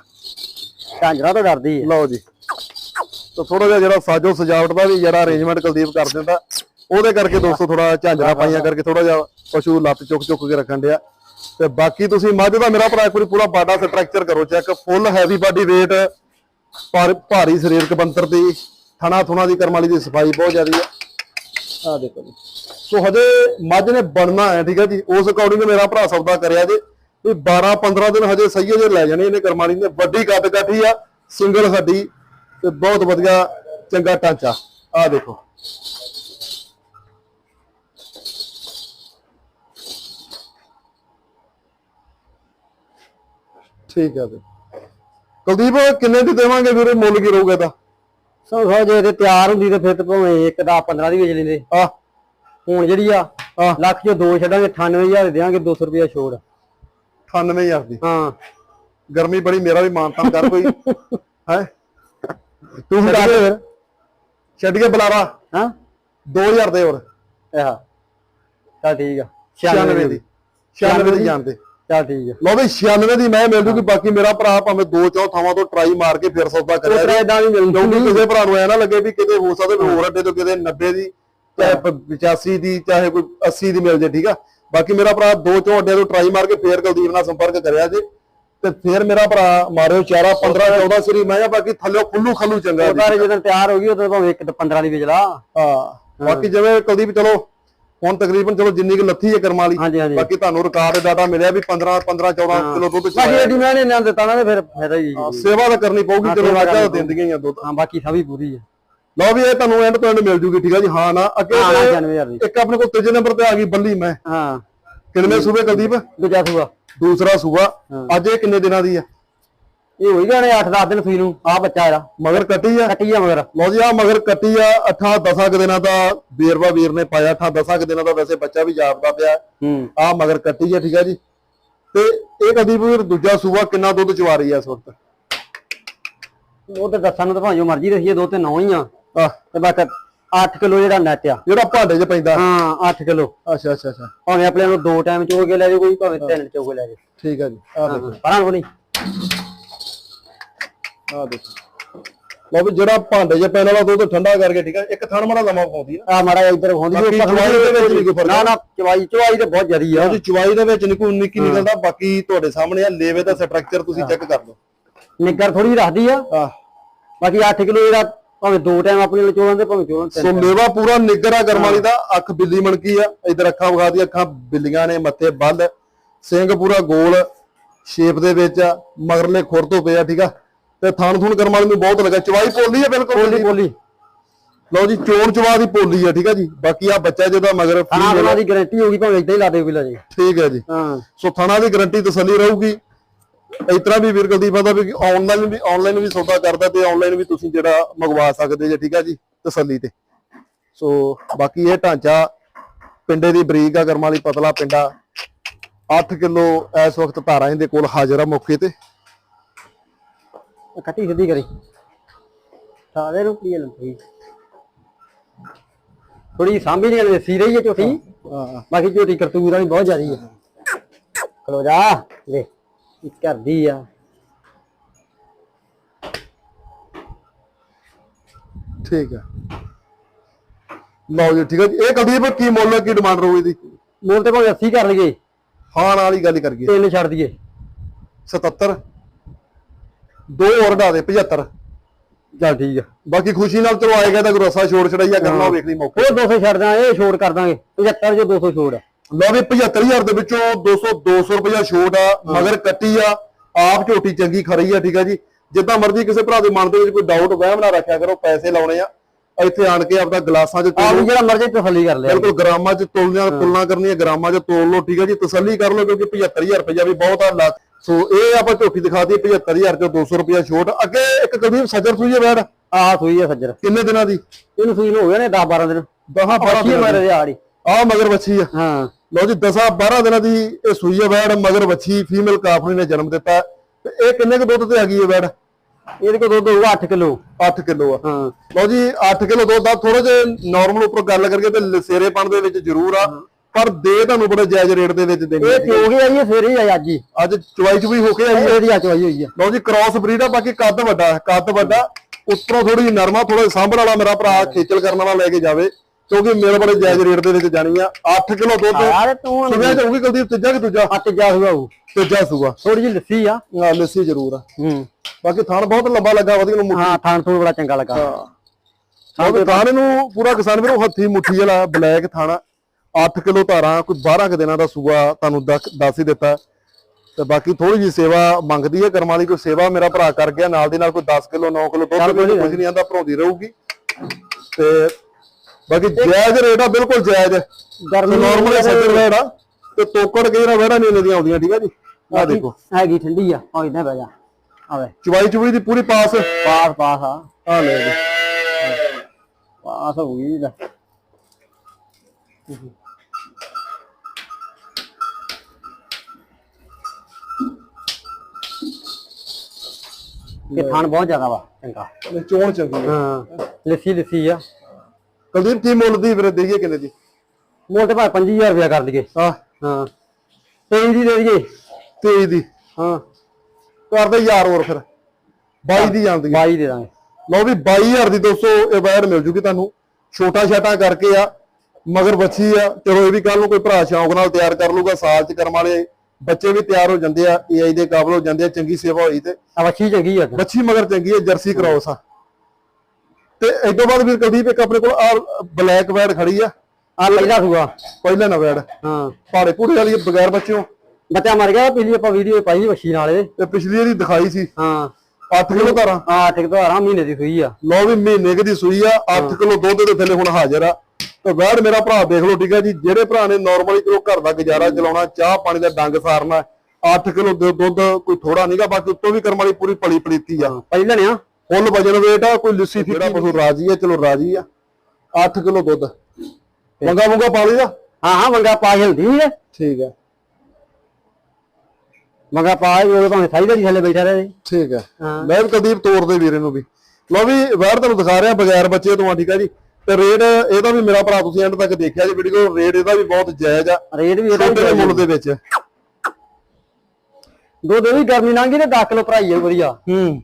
ਝਾਂਜਰਾ ਤੋਂ ਡਰਦੀ ਆ ਲਓ ਜੀ। ਤਾਂ ਥੋੜਾ ਜਿਹਾ ਜਿਹੜਾ ਸਾਜੋ ਸਜਾਵਟ ਦਾ ਵੀ ਜਿਹੜਾ ਅਰੇਂਜਮੈਂਟ ਕੁਲਦੀਪ ਕਰ ਦਿੰਦਾ ਉਹਦੇ ਕਰਕੇ ਦੋਸਤੋ ਥੋੜਾ ਝਾਂਜਰਾ ਪਾਈਆਂ ਕਰਕੇ ਥੋੜਾ ਜਿਹਾ ਪਸ਼ੂ ਲੱਤ ਚੁੱਕ ਚੁੱਕ ਕੇ ਰੱਖਣ ਡਿਆ। ਤੇ ਬਾਕੀ ਤੁਸੀਂ ਮੱਝ ਦਾ ਮੇਰਾ ਭਰਾ ਵਾਰੀ ਪੂਰਾ ਬਾਡਾ ਸਟਰਕਚਰ ਕਰੋ check full heavy body weight ਪਰ ਭਾਰੀ ਸਰੀਰਕ ਬੰਤਰ ਦੀ ਥਣਾ ਥੁਣਾ ਦੀ ਕਰਮ ਵਾਲੀ ਦੀ ਸਫ਼ਾਈ ਬਹੁਤ ਜ਼ਿਆਦੀ ਆ ਆ ਦੇਖੋ ਜੀ। ਸੋ ਹਜੇ ਮੱਝ ਨੇ ਬਣਨਾ ਹੈ ਠੀਕ ਹੈ ਜੀ। ਉਸ ਅਕੋਰਡਿੰਗ ਮੇਰਾ ਭਰਾ ਸੌਦਾ ਕਰਿਆ ਜੇ। ਵੀ 12 15 ਦਿਨ ਹਜੇ ਸਹੀ ਜੇ ਲੈ ਜਾਣੇ ਇਹਨੇ ਕਰਮਾਲੀ ਨੇ। ਵੱਡੀ ਕੱਦ ਕਾਠੀ ਆ ਸਿੰਗਲ ਹੱਡੀ ਤੇ ਬਹੁਤ ਵਧੀਆ ਚੰਗਾ ਢਾਂਚਾ ਆ। ਦੇਖੋ। ਠੀਕ ਹੈ ਜੀ। ਕੁਲਦੀਪ ਕਿੰਨੇ ਦੀ ਦੇਵਾਂਗੇ ਵੀਰੇ? ਮੁੱਲ ਕੀ ਰਹੂਗਾ ਇਹਦਾ? ਸੋ ਸੋ ਜੇ ਤੇ ਤਿਆਰ ਹੁੰਦੀ ਤੇ ਫਿਰ ਤੇ ਭਾਵੇਂ ਇੱਕ 10 15 ਦੀ ਵੇਚ ਲੈਂਦੇ। ਆ ਹੁਣ ਜਿਹੜੀ ਆ ਆ ਲੱਖ ਚੋਂ ਦੋ ਛੱਡਾਂਗੇ 98000 ਦੇ ਦਿਆਂਗੇ 200 ਰੁਪਏ ਛੋੜ 98000 ਦੀ। ਹਾਂ। ਗਰਮੀ ਬੜੀ ਮੇਰਾ ਵੀ ਮਾਨਤਾਨ ਕਰ ਕੋਈ। ਹੈ? ਤੂੰ ਦੇ ਫਿਰ ਛੱਡ ਕੇ ਬੁਲਾਰਾ ਹਾਂ? 2000 ਦੇ ਹੋਰ। ਆਹ ਚੱਲ ਠੀਕ ਆ। 96 ਦੀ। 96 ਦੀ ਜਾਣਦੇ ਚੱਲ ਠੀਕ ਆ। ਲਓ ਵੀ 96 ਦੀ ਮੈਂ ਮਿਲ ਜੂਗੀ ਬਾਕੀ ਮੇਰਾ ਭਰਾ ਭਾਵੇਂ ਦੋ ਚੌ ਥਾਵਾਂ ਤੋਂ ਟਰਾਈ ਮਾਰ ਕੇ ਫਿਰ ਸੌਦਾ ਕਰਿਆ ਜੀ। ਇਦਾਂ ਵੀ ਮਿਲਦਾ ਕਿਉਂਕਿ ਕਿਸੇ ਭਰਾ ਨੂੰ ਐ ਨਾ ਲੱਗੇ ਵੀ ਕਿਤੇ ਹੋ ਸਕਦਾ ਹੋਰ ਅੱਡੇ ਤੋਂ ਕਿਤੇ 90 ਦੀ ਚਾਹੇ 85 ਦੀ ਚਾਹੇ ਕੋਈ 80 ਦੀ ਮਿਲ ਜੇ ਠੀਕ ਆ? ਬਾਕੀ ਮੇਰਾ ਭਰਾ ਦੋ ਚੌ ਅੱਡੇ ਤੋਂ ਟਰਾਈ ਮਾਰ ਕੇ ਫੇਰ ਕੁਲਦੀਪ ਨਾਲ ਸੰਪਰਕ ਕਰਿਆ ਜੇ। ਤੇ ਫੇਰ ਮੇਰਾ ਭਰਾ ਮਾਰਿਓ ਚਾਰਾ 15 14 ਸਰੀ ਮੈਂ ਆ ਬਾਕੀ ਥੱਲੇ ਖੁੱਲੂ ਖੱਲੂ ਚੰਗਾ ਜੀ। ਉਹਦਾਰੇ ਜਦੋਂ ਤਿਆਰ ਹੋ ਗਈ ਉਦੋਂ ਭਾਵੇਂ ਇੱਕ 15 ਦੀ ਵੇਚ ਲਾ ਹਾਂ ਬਾਕੀ ਜਿਵੇਂ ਕੁਲਦੀਪ ਚਲੋ ਹੁਣ ਤਕਰੀਬਨ ਚਲੋ ਜਿੰਨੀ ਕੁ ਲੱਥੀ ਹੈ ਕਰਮਾਂ ਵਾਲੀ ਬਾਕੀ ਤੁਹਾਨੂੰ ਰਿਕਾਰਡ ਡਾਟਾ ਮਿਲਿਆ ਵੀ 15 15 14 ਕਿਲੋ ਦੁੱਧ ਬਾਕੀ ਚੁਆਇਆ ਇਹਦੀ ਮੈਂ ਨੇ ਦਿੱਤਾ ਨਾ ਫਿਰ ਫਾਇਦਾ ਹੀ ਹਾਂ, ਸੇਵਾ ਤਾਂ ਕਰਨੀ ਪਊਗੀ ਚਲੋ ਰਾਜਾ ਦਿੰਦੀਆਂ ਹੀ ਆ ਦੁੱਧ। ਹਾਂ ਬਾਕੀ ਸਭੀ ਪੂਰੀ ਹੈ। ਲਓ ਵੀ ਇਹ ਤੁਹਾਨੂੰ ਐਂਡ ਤੋਂ ਐਂਡ ਮਿਲ ਜੂਗੀ ਠੀਕ ਆ ਜੀ? ਹਾਂ ਨਾ ਅੱਗੇ ਹਾਂ ਤੇ 99000 ਦੀ। ਇੱਕ ਆਪਣੇ ਕੋਲ ਤੀਜੇ ਨੰਬਰ ਤੇ ਆ ਗਈ ਬੱਲੀ ਮੈਂ। ਹਾਂ। ਕਿੰਨੇ ਸੂਬੇ ਕੁਲਦੀਪ? ਦੂਜਾ ਸੂਆ ਦੂਸਰਾ ਸੂਬਾ। ਅੱਜ ਇਹ ਕਿੰਨੇ ਦਿਨਾਂ ਦੀ ਆ? ਇਹ ਹੋਈ ਜਾਣੇ 8-10 ਦਿਨ ਸੂਈ ਨੂੰ ਆ ਬੱਚਾ ਇਹਦਾ। ਮਗਰ ਕੱਟੀ ਆ? ਕੱਟੀ ਆ ਮਗਰ। ਲਓ ਜੀ ਆ ਮਗਰ ਕੱਟੀ ਆ। 8 10 ਦਿਨਾਂ ਦਾ ਬੇਰਵਾ ਵੀਰ ਨੇ ਪਾਇਆ। 8 10 ਦਿਨਾਂ ਦਾ ਵੈਸੇ ਬੱਚਾ ਵੀ ਜਾਪਦਾ ਪਿਆ। ਹੂੰ। ਆ ਮਗਰ ਕੱਟੀ ਆ ਠੀਕ ਆ ਜੀ? ਤੇ ਇਹ ਕਦੀ ਵੀਰ ਦੂਜਾ ਸੂਬਾ ਕਿੰਨਾ ਦੁੱਧ ਚਵਾ ਰਹੀ ਆ ਇਸ ਵਕਤ? ਉਹ ਤੇ ਦੱਸਾਂ ਨੂੰ ਤਾਂ ਭਾਵੇਂ ਜੋ ਮਰਜ਼ੀ ਦਸੀਏ ਦੋ ਤੇ ਨੌ ਹੀ ਆ। ਆ ਤੇ ਬਸ 8 ਕਿਲੋ ਜਿਹੜਾ ਨੈਟ ਆ। ਜਿਹੜਾ ਭਾਂਡੇ 'ਚ ਪੈਂਦਾ। ਹਾਂ 8 ਕਿਲੋ। ਅੱਛਾ ਅੱਛਾ ਅੱਛਾ। ਭਾਵੇਂ ਆਪਣੇ ਨੂੰ ਦੋ ਟਾਈਮ ਚੋ ਕੇ ਲੈ ਜਾਓ ਕੋਈ ਭਾਵੇਂ ਤਿੰਨ ਚੋ ਕੇ ਲੈ ਜਾਓ ਠੀਕ ਆ ਜੀ ਆ ਦੇਖੋ। ਪਰਾਂ ਕੋ ਨਹੀਂ ਆ ਦੇਖੋ। ਲਓ ਵੀ ਜਿਹੜਾ ਭਾਂਡੇ 'ਚ ਪੈਣ ਵਾਲਾ ਦੁੱਧ ਠੰਡਾ ਕਰਕੇ ਠੀਕ ਆ ਇੱਕ ਥਣ ਮਾੜਾ ਲੰਮਾ ਪਾਉਂਦੀ ਆ। ਆ ਮਾੜਾ ਇੱਧਰ ਹੁੰਦੀ ਬਾਕੀ ਚਵਾਈ ਦੇ ਵਿੱਚ ਨਹੀਂ ਕੋਈ ਫ਼ਰਕ। ਨਾ ਨਾ ਚਵਾਈ ਚਵਾਈ ਤੇ ਬਹੁਤ ਜ਼ਿਆਦੀ ਆ। ਉਹਦੀ ਚਵਾਈ ਦੇ ਵਿੱਚ ਨਿਕੂ ਨਿੱਕੀ ਨਿਕਲਦਾ ਬਾਕੀ ਤੁਹਾਡੇ ਸਾਹਮਣੇ ਆ ਲੇਵੇ ਦਾ ਸਟਰਕਚਰ ਤੁਸੀਂ ਚੈੱਕ ਕਰ ਲਓ। ਨਿੱਗਰ ਥੋੜੀ ਰੱਖਦੀ ਆ। ਆ ਬਾਕੀ 8 ਕਿਲੋ ਜਿਹੜਾ ਭਾਵੇਂ ਦੋ ਟਾਈਮ ਆਪਣੇ ਲਈ ਚੋਲਾਂ ਦੇ ਭਾਵੇਂ ਚੋਲਾਂ ਸੋ ਮੇਵਾ ਪੂਰਾ ਨਿੱਗਰ ਆ ਕਰਮ ਵਾਲੀ ਦਾ ਅੱਖ ਬਿੱਲੀ ਮਣਕੀ ਆ ਇਧਰ ਅੱਖਾਂ ਵਿਖਾ ਦੀ ਅੱਖਾਂ ਬਿੱਲੀਆਂ ਨੇ ਮੱਥੇ ਬੱਲ ਸਿੰਘ ਪੂਰਾ ਗੋਲ ਸ਼ੇਪ ਦੇ ਵਿੱਚ ਆ ਮਗਰਲੇ ਖੁਰ ਤੋਂ ਪਿਆ ਠੀਕ ਆ? ਤੇ ਥਣ ਥੁਣ ਕਰਮ ਵਾਲੀ ਨੂੰ ਬਹੁਤ ਲੱਗਾ। ਚਵਾਈ ਪੋਲੀ ਆ ਬਿਲਕੁਲ ਬੋਲੀ ਬੋਲੀ ਲਓ ਜੀ ਚੋਣ ਚਵਾ ਦੀ ਪੋਲੀ ਆ ਠੀਕ ਆ ਜੀ? ਬਾਕੀ ਆ ਬੱਚਾ ਜਿਹਦਾ ਮਗਰ ਉਹਨਾਂ ਆ। ਦੀ ਗਾਰੰਟੀ ਹੋਗੀ ਭਾਵੇਂ ਇਦਾਂ ਹੀ ਲਾ ਦੇ ਬਿਲਾ ਜੀ। ਠੀਕ ਹੈ ਜੀ। ਹਾਂ। ਸੋ ਥਣਾ ਦੀ ਗਾਰੰਟੀ ਤਸੱਲੀ ਰਹੂਗੀ। ਇਸ ਤਰ੍ਹਾਂ ਵੀ ਵੀਰ ਕੁਲਦੀਪ ਆਦਾ ਵੀ ਆਨਲਾਈਨ ਵੀ ਆਨਲਾਈਨ ਵੀ ਸੌਦਾ ਕਰਦਾ ਤੇ ਆਨਲਾਈਨ ਵੀ ਤੁਸੀਂ ਜਿਹੜਾ ਮੰਗਵਾ ਸਕਦੇ ਜੇ ਠੀਕ ਆ ਜੀ ਤਸੱਲੀ ਤੇ। ਸੋ ਬਾਕੀ ਇਹ ਢਾਂਚਾ ਪਿੰਡੇ ਦੀ ਬਰੀਕ ਆ ਕਰਮ ਵਾਲੀ ਪਤਲਾ ਪਿੰਡਾ। 8 ਕਿਲੋ ਇਸ ਵਕਤ ਧਾਰਾਂ ਇਹਦੇ ਕੋਲ ਹਾਜ਼ਰ ਆ ਮੌਕੇ ਤੇ। ਕੱਟੀ ਸਿੱਧੀ ਕਰੀ। ਸਾਰੇ ਨੂੰ ਕੀ ਲੰਪੀ ਥੋੜੀ ਸਾਂਭੀ ਨਹੀਂ ਗਈ ਸੀ ਰਹੀ ਹੈ ਝੋਟੀ। ਹਾਂ। ਬਾਕੀ ਝੋਟੀ ਕਰਤੂਰ ਵਾਲੀ ਬਹੁਤ ਜ਼ਿਆਦੀ ਹੈ। ਖਲੋ ਜਾ ਲੈ। ਇਹ ਕਰਦੀ ਆ। ਠੀਕ ਆ। ਲਓ ਜੀ ਠੀਕ ਆ ਜੀ। ਇਹ ਕੁਲਦੀਪ ਕੀ ਮੁੱਲ ਆ, ਕੀ ਡਿਮਾਂਡ ਰਹੂ ਇਹਦੀ? ਮੋਲ ਤੇ ਭਾਵੇਂ 80 ਕਰ ਲਈਏ। ਹਾਂ ਨਾਲ ਹੀ ਗੱਲ ਕਰੀਏ। ਤਿੰਨ ਛੱਡ ਦਈਏ। 77 ਦੋ ਹੋਰ ਡਾ ਦੇ 75 ਚੱਲ ਠੀਕ ਆ। ਬਾਕੀ ਖੁਸ਼ੀ ਨਾਲ ਚਲੋ ਆਏਗਾ ਤਾਂ ਗਰੋਸਾ ਛੋੜ ਛੜਾਈਆ ਕਰਨਾ ਉਹ ਵੇਖ ਲਈ ਮੌਕੇ ਉਹ 200 ਛੱਡ ਇਹ ਛੋੜ ਕਰ ਦਾਂਗੇ 75 ਜੋ 200 ਛੋੜ ਆ। ਲਓ ਵੀ 75000 ਦੇ ਵਿੱਚੋਂ 200 200 ਰੁਪਇਆ ਛੋਟ ਆ ਮਗਰ ਕੱਟੀ ਆ ਆਪ ਝੋਟੀ ਚੰਗੀ ਖਰੀ ਆ ਠੀਕ ਆ ਜੀ। ਜਿੱਦਾਂ ਮਰਜ਼ੀ ਕਿਸੇ ਭਰਾ ਦੇ ਮਨ ਦੇ ਵਿੱਚ ਕੋਈ ਡਾਊਟ ਵਹਿਮ ਨਾ ਰੱਖਿਆ ਕਰੋ ਪੈਸੇ ਲਾਉਣੇ ਆ। ਇੱਥੇ ਆਣ ਕੇ ਆਪਦਾ ਗਲਾਸਾਂ 'ਚ ਆਪ ਜਿਹੜਾ ਮਰਜ਼ੀ ਤਸੱਲੀ ਕਰ ਲਿਆ। ਬਿਲਕੁਲ ਗ੍ਰਾਮਾਂ 'ਚ ਤੋਲਣਾ ਤੁਲਨਾ ਕਰਨੀ ਹੈ ਗ੍ਰਾਮਾਂ 'ਚ ਤੋਲ ਲਓ ਠੀਕ ਆ ਜੀ। ਤਸੱਲੀ ਕਰ ਲਓ ਕਿਉਂਕਿ 75000 ਰੁਪਇਆ ਵੀ ਬਹੁਤ ਆ ਲੱਖ। ਸੋ ਇਹ ਆਪਾਂ ਝੋਟੀ ਦਿਖਾਤੀ 75000 'ਚੋਂ 200 ਰੁਪਇਆ ਛੋਟ। ਅੱਗੇ ਇੱਕ ਕਦੀਮ ਸੱਜਰ ਸੂਈ ਹੈ ਬੈਠ। ਆ ਸੂਈ ਆ ਸੱਜਰ। ਕਿੰਨੇ ਦਿਨਾਂ ਦੀ? ਇਹਨੂੰ ਸੂਈ ਨੂੰ ਹੋ ਗਏ ਨੇ 10 12 ਦਿਨ। 10 12 ਅੱਛੀ ਦਿਨਾਂ ਮਾਰੇ ਆੜੀ ਆ ਮਗਰ ਬੱਚੀ ਆ। ਹਾਂ। ਲਓ ਜੀ 10 12 ਦਿਨਾਂ ਦੀ ਇਹ ਸੂਈ ਹੈ ਵੈੜ ਮਗਰ ਬੱਚੀ ਫੀਮੇਲ ਕਾਫਨੀ ਨੇ ਜਨਮ ਦਿੱਤਾ। ਤੇ ਇਹ ਕਿੰਨੇ ਕੁ ਦੁੱਧ ਤੇ ਆ ਗਈ ਹੈ ਵੈੜ? ਇਹਦੇ ਕੋਲ ਦੁੱਧ ਹੋਊਗਾ 8 ਕਿਲੋ। 8 ਕਿਲੋ ਆ। ਹਾਂ। ਲਓ ਜੀ 8 ਕਿਲੋ ਦੁੱਧ ਆ। ਥੋੜਾ ਜਿਹਾ ਨਾਰਮਲ ਉੱਪਰ ਗੱਲ ਕਰਕੇ ਤੇ ਲਸੇਰੇਪਣ ਦੇ ਵਿੱਚ ਜ਼ਰੂਰ ਆ। ਪਰ ਦੇ ਤੁਹਾਨੂੰ ਬੜੇ ਜਾਇਜ਼ ਰੇਟ ਦੇ ਵਿੱਚ ਦੇਣੀ ਇਹ ਪਿਓ ਗਿਆ ਇਹ ਸਵੇਰੇ ਹੀ ਆਈ ਅੱਜ ਹੀ। ਅੱਜ ਚਵਾਈ ਚੁਈ ਹੋ ਕੇ ਆਈ ਹੈ। ਇਹਦੀ ਆ ਚਵਾਈ ਹੋਈ ਆ। ਲਓ ਜੀ ਕ੍ਰਾਸ ਬਰੀਡ ਆ ਬਾਕੀ ਕੱਦ ਵੱਡਾ ਕੱਦ ਵੱਡਾ। ਉੱਪਰੋਂ ਥੋੜੀ ਨਰਮਾ ਥੋੜਾ ਸਾਂਭਣ ਵਾਲਾ ਮੇਰਾ ਭਰਾ ਖੇਚਲ ਕਰਨ ਵਾਲਾ ਲੈ ਕੇ ਜਾਵੇ। ਕਿਉਂਕਿ ਮੇਰੇ ਬੜੇ ਜਾਇਜ਼ ਰੇਟ ਦੇ ਵਿੱਚ ਜਾਣੀ ਆ। 8 ਕਿਲੋ ਦੁੱਧ ਯਾਰ ਤੂੰ ਸੁਣਿਆ ਜਾਊਗੀ ਕੁਲਦੀਪ ਤੀਜਾ ਕਿ ਦੂਜਾ? ਹੱਥ ਜਾ ਹੋਊਗਾ ਉਹ? ਤੀਜਾ ਸੂਆ। ਥੋੜੀ ਜਿਹੀ ਲੱਸੀ ਆ। ਹਾਂ ਲੱਸੀ ਜ਼ਰੂਰ ਆ। ਹੂੰ। ਬਾਕੀ ਥਣ ਬਹੁਤ ਲੰਬਾ ਲੱਗਾ ਵਧੀਆ ਨੂੰ ਮੁੱਠੀ। ਹਾਂ ਥਾਣ ਥੋੜਾ ਬੜਾ ਚੰਗਾ ਲੱਗਾ। ਹਾਂ। ਤੇ ਥਣ ਨੂੰ ਪੂਰਾ ਕਿਸਾਨ ਵੀਰੋ ਹੱਥੀ ਮੁੱਠੀ ਵਾਲਾ ਬਲੈਕ ਥਾਣਾ 8 ਕਿਲੋ ਧਾਰਾਂ ਕੋਈ 12 ਕੁ ਦਿਨਾਂ ਦਾ ਸੂਆ ਤੁਹਾਨੂੰ ਦੱਸ ਹੀ ਦਿੱਤਾ। ਤੇ ਬਾਕੀ ਥੋੜੀ ਜੀ ਸੇਵਾ ਮੰਗਦੀ ਹੈ ਕਰਮਾਂ ਵਾਲੀ ਕੋਈ ਸੇਵਾ ਮੇਰਾ ਭਰਾ ਕਰ ਗਿਆ ਨਾਲ ਦੀ ਨਾਲ ਕੋਈ 10 ਕਿਲੋ 9 ਕਿਲੋ ਦੁੱਧ ਕੁਝ ਨਹੀਂ ਆਂਦਾ ਭਰੋਂਦੀ ਰਹੂਗੀ। ਤੇ ਬਾਕੀ ਜਾਇਜ਼ ਰੇਟ ਆ ਬਿਲਕੁਲ ਜਾਇਜ਼ ਗਰਮੀ ਨਾਰਮਲ ਸੱਜਰ ਰੇਟ ਆ। ਤੇ ਤੋਕੜ ਕਈ ਨਾ ਵੜਾ ਨਹੀਂ ਲੈਂਦੀਆਂ ਆਉਂਦੀਆਂ ਠੀਕ ਆ ਜੀ? ਆ ਦੇਖੋ। ਹੈਗੀ ਠੰਡੀ ਆ। ਆ ਇਦਾਂ ਬਹਿ ਜਾ। ਆਵੇ ਚਵਾਈ ਚੁਵਾਈ ਦੀ ਪੂਰੀ ਪਾਸ। ਪਾਸ ਪਾਸ ਆ। ਆ ਲੈ ਜੀ। ਪਾਸ ਹੋ ਗਈ ਲੈ ਇਹ ਥਾਣ ਬਹੁਤ ਜ਼ਿਆਦਾ ਵਾ ਚੰਗਾ। ਚੋਣ ਚੰਗੀ ਹਾਂ ਲੱਸੀ ਲੱਸੀ ਆ। ਕੁਲਦੀਪ ਕੀ ਮੁੱਲ ਦੀ ਫਿਰ ਦੇਈਏ ਕਿੰਨੇ ਦੀ? ਮੋਲ ਤੇ ਭਾਵੇਂ 25000 ਰੁਪਇਆ ਕਰ ਦਈਏ। ਆ ਹਾਂ। 23 ਦੀ ਦੇ ਦਈਏ। 23 ਦੀ ਹਾਂ। ਕਰਦੇ ਯਾਰ ਹੋਰ ਫਿਰ। 22 ਦੀ ਜਾਂਦੀ ਆ 22 ਦੇ ਦਾਂਗੇ। ਲਓ ਵੀ 22000 ਦੀ ਦੋਸਤੋ ਇਹ ਵਾਇਰ ਮਿਲ ਜੂਗੀ ਤੁਹਾਨੂੰ। ਛੋਟਾ ਛਾਟਾ ਕਰਕੇ ਆ ਮਗਰ ਬੱਚੀ ਆ। ਚਲੋ ਇਹ ਵੀ ਕੱਲ ਨੂੰ ਕੋਈ ਭਰਾ ਸ਼ੌਂਕ ਨਾਲ ਤਿਆਰ ਕਰ ਲੂਗਾ ਸਾਲ ਚ ਕਰਮ ਵਾਲੇ ਬੱਚੇ ਵੀ ਤਿਆਰ ਹੋ ਜਾਂਦੇ ਆ ਏਆਈ ਦੇ ਕਾਬਲ ਹੋ ਜਾਂਦੇ ਆ ਚੰਗੀ ਸੇਵਾ ਹੋਈ ਤੇ। ਆ ਵੱਛੀ ਚੰਗੀ ਆ। ਬੱਚੀ ਮਗਰ ਚੰਗੀ ਹੈ ਜਰਸੀ ਕ੍ਰੋਸ ਆ ਤੇ ਤੋਂ ਬਾਅਦ ਵੀਰ ਕੁਲਦੀਪ ਇੱਕ ਆਪਣੇ ਕੋਲ ਆ ਬਲੈਕ ਵੈਡ ਖੜੀ ਆ। ਆ ਪਹਿਲਾ ਸੂਆ। ਪਹਿਲਾ ਨਾ ਵੈਡ ਹਾਂ। ਪਹਾੜੇ ਪੂੜੇ ਵਾਲੀ ਬਗੈਰ ਬੱਚਿਓ। ਬੱਚਾ ਮਰ ਗਿਆ ਪਿਛਲੀ ਆਪਾਂ ਵੀਡੀਓ ਪਾਈ ਸੀ ਵੱਛੀ ਨਾਲ ਤੇ ਪਿਛਲੀ ਇਹਦੀ ਦਿਖਾਈ ਸੀ। ਹਾਂ। 8 ਕਿਲੋ ਧਾਰਾਂ ਆ। ਠੀਕ ਤੋਂ ਆਰਾਮ ਮਹੀਨੇ ਦੀ ਸੂਈ ਆ। ਲਓ ਵੀ ਮਹੀਨੇ ਦੀ ਸੂਈ ਆ 8 ਕਿਲੋ ਦੁੱਧ ਦੇ ਥੱਲੇ ਹੁਣ ਹਾਜ਼ਰ ਆ। ਤੇ ਵੈੜ ਮੇਰਾ ਭਰਾ ਦੇਖ ਲਓ ਠੀਕ ਆ ਜੀ ਜਿਹੜੇ ਭਰਾ ਨੇ ਨਾਰਮਲੀ ਕਿਲੋ ਘਰ ਦਾ ਗੁਜ਼ਾਰਾ ਚਲਾਉਣਾ ਚਾਹ ਪਾਣੀ ਦਾ ਡੰਗ ਸਾਰਨਾ 8 ਕਿਲੋ ਦੁੱਧ ਕੋਈ ਥੋੜਾ ਨਹੀਂਗਾ ਬਾਕੀ ਉੱਤੋਂ ਵੀ ਕਰਮ ਵਾਲੀ ਪੂਰੀ ਪਲੀ ਪਲੀਤੀ ਆ ਪਹਿਲਾਂ ਨੇ ਆ। ਫੁੱਲ ਵਜਨ weight ਆ ਕੋਈ ਲਿੱਸੀ ਫਿੱਕੀ ਪਸ਼ੂ ਰਾਜੀ ਆ ਚਲੋ ਰਾਜੀ ਆ। 8 ਕਿਲੋ ਦੁੱਧ। ਵੰਗਾ ਵੰਗਾ ਪਾ ਲਈਦਾ? ਹਾਂ ਹਾਂ ਮੰਗਾ ਪਾ ਹਿਲਦੀ ਹੈ ਠੀਕ ਆ। ਮੰਗਾ ਪਾ ਉਹ ਭਾਵੇਂ ਸਾਈ ਦਾ ਜੀ ਥੱਲੇ ਬੈਠਾ ਰਹੇ। ਠੀਕ ਆ। ਹਾਂ। ਮੈਂ ਵੀ ਕੁਲਦੀਪ ਤੋਰ ਦੇ ਵੀਰੇ ਨੂੰ ਵੀ। ਲਓ ਵੀ ਵੈੜ ਤੁਹਾਨੂੰ ਦਿਖਾ ਰਿਹਾ ਬਗੈਰ ਬੱਚੇ ਤੋਂ ਆ ਠੀਕ ਆ ਜੀ। ਤੇ ਰੇਟ ਇਹਦਾ ਵੀ ਮੇਰਾ ਭਰਾ ਤੁਸੀਂ ਐਂਡ ਤੱਕ ਦੇਖਿਆ ਜੀ ਵੀਡੀਓ ਰੇਟ ਇਹਦਾ ਵੀ ਬਹੁਤ ਜਾਇਜ਼ ਆ। ਰੇਟ ਵੀ ਇਹਦਾ ਮੁੱਲ ਦੇ ਵਿੱਚ। ਦੋ ਦੋ ਵੀ ਗਰਮੀ ਲੰਘੀ ਤੇ 10 ਕਿਲੋ ਭਰਾਈ ਆ ਵਧੀਆ। ਹੂੰ।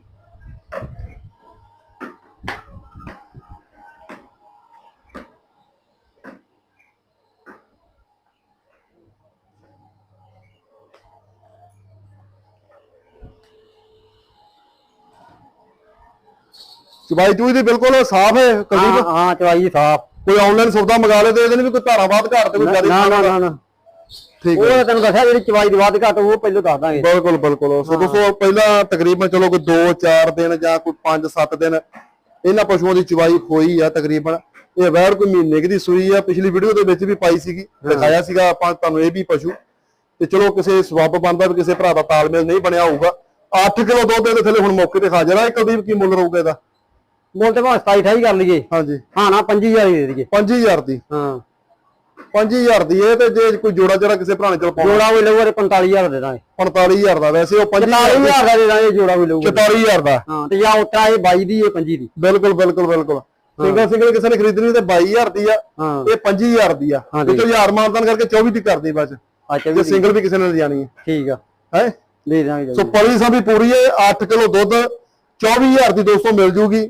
ਚਵਾਈ ਚੂਈ ਦੀ ਬਿਲਕੁਲ ਸਾਫ਼ ਹੈ ਹਾਂ ਕੁਲਦੀਪ ਹਾਂ ਚਵਾਈ ਸਾਫ਼। ਕੋਈ ਆਨਲਾਈਨ ਸੌਦਾ ਮੰਗਾ ਲੇ ਤੇ ਇਹਦੇ ਨਹੀਂ ਵੀ ਕੋਈ ਧਾਰਾਵਾਦ ਘਾਟ ਤੇ ਕੋਈ ਨਾ ਜ਼ਿਆਦਾ ਨਾ ਨਾ ਨਾ। ਠੀਕ ਉਹ ਹੈ। ਤਾਂ ਤੈਨੂੰ ਦੱਸਿਆ ਜਿਹੜੀ ਚਵਾਈ ਦੀ ਵੱਧ ਘੱਟ ਉਹ ਪਹਿਲਾਂ ਦੱਸ ਦਾਂਗੇ। ਬਿਲਕੁਲ ਬਿਲਕੁਲ। ਸੋ ਦੋਸਤੋ ਪਹਿਲਾਂ ਤਕਰੀਬਨ ਚਲੋ ਕੋਈ 2-4 ਦਿਨ ਜਾਂ ਕੋਈ 5-7 ਦਿਨ ਇਹਨਾਂ ਪਸ਼ੂਆਂ ਦੀ ਚਵਾਈ ਹੋਈ ਆ ਤਕਰੀਬਨ। ਇਹ ਵੈਰ ਕੋਈ ਮਹੀਨੇ ਕੁ ਦੀ ਸੂਈ ਆ। ਪਿਛਲੀ ਵੀਡੀਓ ਦੇ ਵਿੱਚ ਵੀ ਪਾਈ ਸੀਗੀ ਦਿਖਾਇਆ ਸੀਗਾ ਆਪਾਂ ਤੁਹਾਨੂੰ ਇਹ ਵੀ ਪਸ਼ੂ। ਤੇ ਚਲੋ ਕਿਸੇ ਸਬੱਬ ਬਣਦਾ ਵੀ ਕਿਸੇ ਭਰਾ ਦਾ ਤਾਲਮੇਲ ਨਹੀਂ ਬਣਿਆ ਹੋਊਗਾ। 8 ਕਿਲੋ ਦੁੱਧ ਦੇ ਥੱਲੇ ਹੁਣ ਮੌਕੇ ਤੇ ਹਾਜ਼ਰ ਆ ਇਹ ਕੁਲਦੀਪ ਕੀ ਮੁੱਲ ਰਹੂਗਾ ਇਹਦਾ? ਮੁੱਲ ਤੇ ਭਾਵੇਂ 27 28 ਕਰ ਲਈਏ। ਹਾਂਜੀ। ਹਾਂ ਨਾ 5000 ਹੀ ਦੇ ਦਈਏ। 5000 ਦੀ। ਹਾਂ। 5000 ਦੀ ਇਹ ਤੇ ਜੇ ਕੋਈ ਜੋੜਾ ਜੋੜਾ ਕਿਸੇ ਭਰਾ ਨੇ ਚਲ ਪਾਉਣਾ। ਜੋੜਾ ਵੀ ਲਊਗਾ ਤੇ 45000 ਦੇ ਦਾਂਗੇ। 45000 ਦਾ ਵੈਸੇ ਉਹ 25000 45000 ਦਾ ਦੇ ਦਾਂਗੇ ਜੋੜਾ ਵੀ ਲਊਗਾ। 44000 ਦਾ। ਹਾਂ ਤੇ ਜਾਂ ਉਤਰਾ ਇਹ 22 ਦੀ ਇਹ 25 ਦੀ। ਬਿਲਕੁਲ ਬਿਲਕੁਲ ਬਿਲਕੁਲ। ਸਿੰਗਲ ਸਿੰਗਲ ਕਿਸੇ ਨੇ ਖਰੀਦਣੀ ਤੇ 22000 ਦੀ ਆ ਇਹ 25000 ਦੀ ਆ। ਤੇ ਚੋ ਯਾਰ ਮਾਨਦਾਨ ਕਰਕੇ 24 ਦੀ ਕਰਦੀ ਬਸ। ਅੱਛਾ ਜੇ ਸਿੰਗਲ ਵੀ ਕਿਸੇ ਨੇ ਲਿਜਾਣੀ ਹੈ ਠੀਕ ਆ। ਹੈ? ਦੇ ਦਾਂਗੇ ਸੋ ਪਲੀ ਸਾਂ ਵੀ ਪੂਰੀ ਹੈ 8 ਕਿਲੋ ਦੁੱਧ 24000 ਦੀ ਦੋਸਤੋ ਮਿਲ ਜੂਗੀ।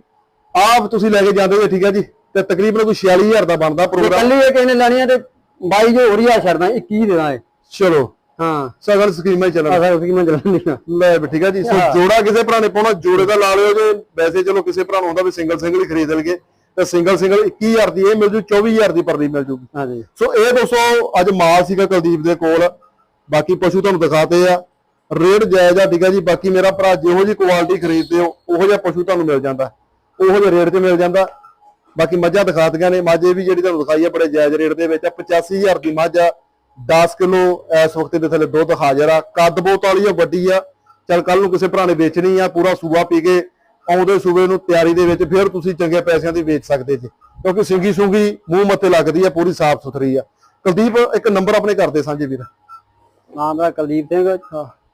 ਆਪ ਤੁਸੀਂ ਲੈ ਕੇ ਜਾਂਦੇ ਹੋ ਠੀਕ ਹੈ ਜੀ? ਤੇ ਤਕਰੀਬਨ ਕੋਈ 46000 ਦਾ ਬਣਦਾ ਪ੍ਰੋਗਰਾਮ। ਕੱਲੀ ਇਹ ਕਿਸੇ ਨੇ ਲੈਣੀ ਆ ਤੇ 22 ਜੋ ਹੋ ਰਹੀ ਆ ਛੱਡਦਾ 21 ਦੇ ਦਾਂਗੇ ਚਲੋ। ਹਾਂ। ਸਗਨ ਸਕੀਮਾਂ ਚੱਲਣ। ਅਸਾਂ ਉਸਕੀ ਮੈਂ ਚੱਲਣੀ ਆ ਲੈ ਵੀ ਠੀਕ ਹੈ ਜੀ। ਸੋ ਜੋੜਾ ਕਿਸੇ ਭਰਾ ਨੇ ਪਾਉਣਾ ਜੋੜੇ ਦਾ ਲਾ ਲਿਓ ਜੇ। ਵੈਸੇ ਚਲੋ ਕਿਸੇ ਭਰਾ ਨੂੰ ਹੁੰਦਾ ਵੀ ਸਿੰਗਲ ਸਿੰਗਲ ਹੀ ਖਰੀਦ ਲਗੇ ਤੇ ਸਿੰਗਲ ਸਿੰਗਲ 21000 ਦੀ ਇਹ ਮਿਲ ਜੂ 24000 ਦੀ ਪਰਲੀ ਮਿਲ ਜੂਗੀ। ਹਾਂਜੀ ਸੋ ਇਹ ਦੋਸਤੋ ਅੱਜ ਮਾਲ ਸੀਗਾ ਕੁਲਦੀਪ ਦੇ ਕੋਲ। ਬਾਕੀ ਪਸ਼ੂ ਤੁਹਾਨੂੰ ਦਿਖਾਤੇ ਆ। ਰੇਟ ਜਾਇਜ਼ ਆ ਠੀਕ ਆ ਜੀ। ਬਾਕੀ ਮੇਰਾ ਭਰਾ ਜਿਹੋ ਜੀ ਕੁਆਲਿਟੀ ਖਰੀਦਦੇ ਹੋ ਉਹੋ ਜਿਹਾ ਪਸ਼ੂ ਤੁਹਾਨੂੰ ਮਿਲ ਜਾਂਦਾ। ਉਹੋ ਜਿਹੇ ਰੇਟ 'ਤੇ ਮਿਲ ਜਾਂਦਾ। ਬਾਕੀ ਮੱਝਾਂ ਦਿਖਾਤੀਆਂ ਨੇ। ਮੱਝ ਇਹ ਵੀ ਜਿਹੜੀ ਤੁਹਾਨੂੰ ਦਿਖਾਈ ਆ ਬੜੇ ਜਾਇਜ਼ ਰੇਟ ਦੇ ਵਿੱਚ ਆ। 85000 ਦੀ ਮੱਝ ਆ। 10 ਕਿਲੋ ਇਸ ਵਕਤ ਦੇ ਥੱਲੇ ਦੁੱਧ ਹਾਜ਼ਰ ਆ। ਕੱਦ ਬੋਤ ਵਾਲੀ ਆ ਵੱਡੀ ਆ। ਚਲ ਕੱਲ ਨੂੰ ਕਿਸੇ ਭਰਾ ਨੇ ਵੇਚਣੀ ਆ ਪੂਰਾ ਸੂਆ ਪੀ ਕੇ ਆਉਂਦੇ ਸੂਬੇ ਨੂੰ ਤਿਆਰੀ ਦੇ ਵਿੱਚ ਫਿਰ ਤੁਸੀਂ ਚੰਗੇ ਪੈਸਿਆਂ ਦੀ ਵੇਚ ਸਕਦੇ ਜੀ। ਕਿਉਂਕਿ ਸਿੰਗੀ ਸੁੰਗੀ ਮੂੰਹ ਮੱਥੇ ਲੱਗਦੀ ਆ ਪੂਰੀ ਸਾਫ਼ ਸੁਥਰੀ ਆ। ਕੁਲਦੀਪ ਇੱਕ ਨੰਬਰ ਆਪਣੇ ਕਰਦੇ ਸਾਂਝੇ ਵੀਰ। ਨਾਮ ਦਾ ਕੁਲਦੀਪ ਸਿੰਘ।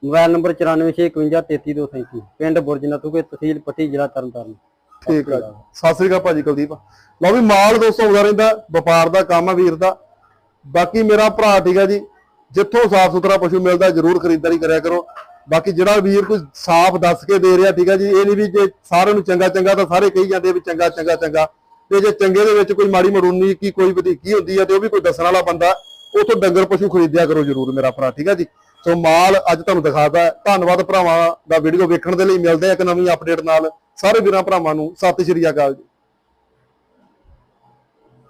ਮੋਬਾਈਲ ਨੰਬਰ 9465533237 ਪਿੰਡ ਬੁਰਜ ਨਤੂਕੇ ਤਹਿਸੀਲ ਪੱਟੀ ਜ਼ਿਲ੍ਹਾ ਤਰਨਤਾਰਨ। ਠੀਕ ਆ ਜੀ। ਸਤਿ ਸ੍ਰੀ ਅਕਾਲ। ਭਾਜੀ ਕੁਲਦੀਪ। ਲਓ ਵੀ ਮਾਲ ਦੋਸਤੋ ਆਉਂਦਾ ਰਹਿੰਦਾ ਵਪਾਰ ਦਾ ਕੰਮ ਆ ਵੀਰ ਦਾ। ਬਾਕੀ ਮੇਰਾ ਭਰਾ ਠੀਕ ਆ ਜੀ ਜਿੱਥੋਂ ਸਾਫ਼ ਸੁਥਰਾ ਪਸ਼ੂ ਮਿਲਦਾ ਜਰੂਰ ਖਰੀਦਦਾਰੀ ਕਰਿਆ ਕਰੋ। ਬਾਕੀ ਜਿਹੜਾ ਵੀਰ ਕੋਈ ਸਾਫ਼ ਦੱਸ ਕੇ ਦੇ ਰਿਹਾ ਠੀਕ ਆ ਜੀ ਇਹ ਨਹੀਂ ਵੀ ਜੇ ਸਾਰਿਆਂ ਨੂੰ ਚੰਗਾ ਚੰਗਾ ਤਾਂ ਸਾਰੇ ਕਹੀ ਜਾਂਦੇ ਵੀ ਚੰਗਾ ਚੰਗਾ ਚੰਗਾ। ਤੇ ਜੇ ਚੰਗੇ ਦੇ ਵਿੱਚ ਕੋਈ ਮਾੜੀ ਮਰੂਨੀ ਕੀ ਕੋਈ ਵਧੀਕੀ ਹੁੰਦੀ ਆ ਤੇ ਉਹ ਵੀ ਕੋਈ ਦੱਸਣ ਵਾਲਾ ਬੰਦਾ ਉਥੋਂ ਡੰਗਰ ਪਸ਼ੂ ਖਰੀਦਿਆ ਕਰੋ ਜਰੂਰ ਮੇਰਾ ਭਰਾ ਠੀਕ ਆ ਜੀ। ਸੋ ਮਾਲ ਅੱਜ ਤੁਹਾਨੂੰ ਦਿਖਾਤਾ ਧੰਨਵਾਦ ਭਰਾਵਾਂ ਦਾ ਵੀਡੀਓ ਵੇਖਣ ਦੇ ਲਈ। ਮਿਲਦੇ ਆ ਇੱਕ ਨਵੀਂ ਅਪਡੇਟ ਨਾਲ। ਸਾਰੇ ਵੀਰਾਂ ਭਰਾਵਾਂ ਨੂੰ ਸਤਿ ਸ਼੍ਰੀ ਅਕਾਲ ਜੀ।